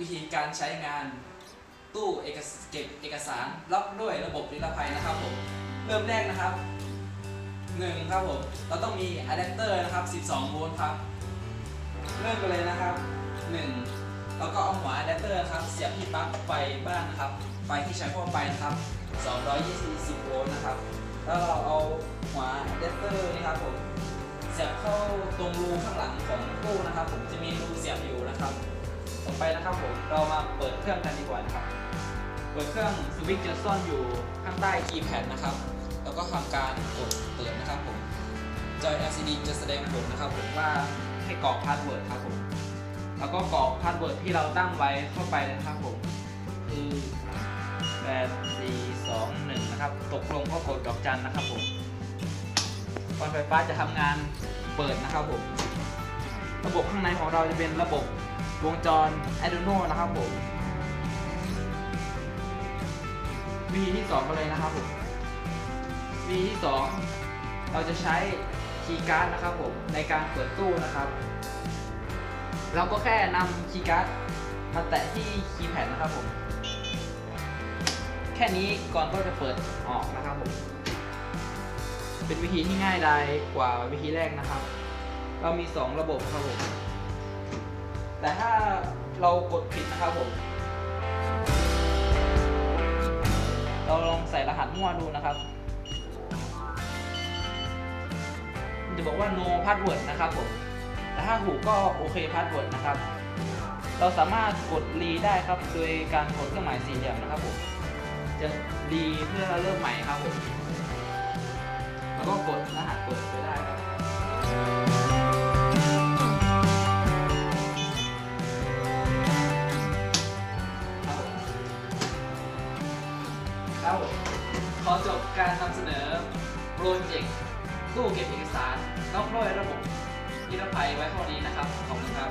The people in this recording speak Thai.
วิธีการใช้งานตู้เอกสเก็บเอกสารล็อกด้วยระบบนิรภัยนะครับผมเริ่มแรกนะครับหนึ่งครับผมเราต้องมีอะแดปเตอร์นะครับ 12 โวลต์ครับเริ่มกันเลยนะครับหนึ่งเราก็เอาหัวอะแดปเตอร์ครับเสียบที่ปลั๊กไฟบ้านนะครับไฟที่ใช้ทั่วไปนะครับ 220 โวลต์นะครับแล้วเราเอาหัวอะแดปเตอร์นี่ครับผม เสียบเข้าตรงรูข้างหลังของตู้นะครับ ผมจะมีรูเสียบอยู่นะครับต่อไปนะครับผมเรามาเปิดเครื่องกันดีกว่านะครับ เปิดเครื่องสวิตช์จะซ่อนอยู่ข้างใต้คีย์แพดนะครับ แล้วก็ทำการกดเปิดนะครับผมจอย LCD จะแสดงผลนะครับผมว่าให้กรอกพาสเวิร์ดครับผมแล้วก็กรอกพาสเวิร์ดที่เราตั้งไว้เข้าไปนะครับผมคือ8 4 2 1นะครับ ตกลงก็กดดอกจันนะครับผม อนไฟฟ้าจะทำงานเปิดนะครับผม ระบบข้างในของเราจะเป็นระบบวงจร Arduino นะครับผมวิธีที่ 2 กันเลยนะครับผมวิธีที่ 2 เราจะใช้คีย์การ์ดนะครับผมในการเปิดตู้นะครับ เราก็แค่นำคีย์การ์ดมาแตะที่คีย์แพดนะครับผม แค่นี้ก่อนก็จะเปิดออกนะครับผม เป็นวิธีที่ง่ายดายกว่าวิธีแรกนะครับ เรามี 2 ระบบครับผม แต่ถ้าเรากดผิดนะครับผม เราลองใส่รหัสมั่วดูนะครับมันจะบอกว่า no password นะครับผม แต่ถ้าถูกก็โอเค password นะครับ เราสามารถกดรีได้ครับ โดยการกดเครื่องหมายสี่เหลี่ยมนะครับผม จะรีเพื่อเริ่มใหม่ครับผม แล้วก็กดรหัสเปิดไปได้ครับครับผมขอจบการนำเสนอโปรเจกต์ตู้เก็บเอกสารล็อกด้วยระบบนิรภัยไว้เท่านี้นะครับ ขอบคุณครับ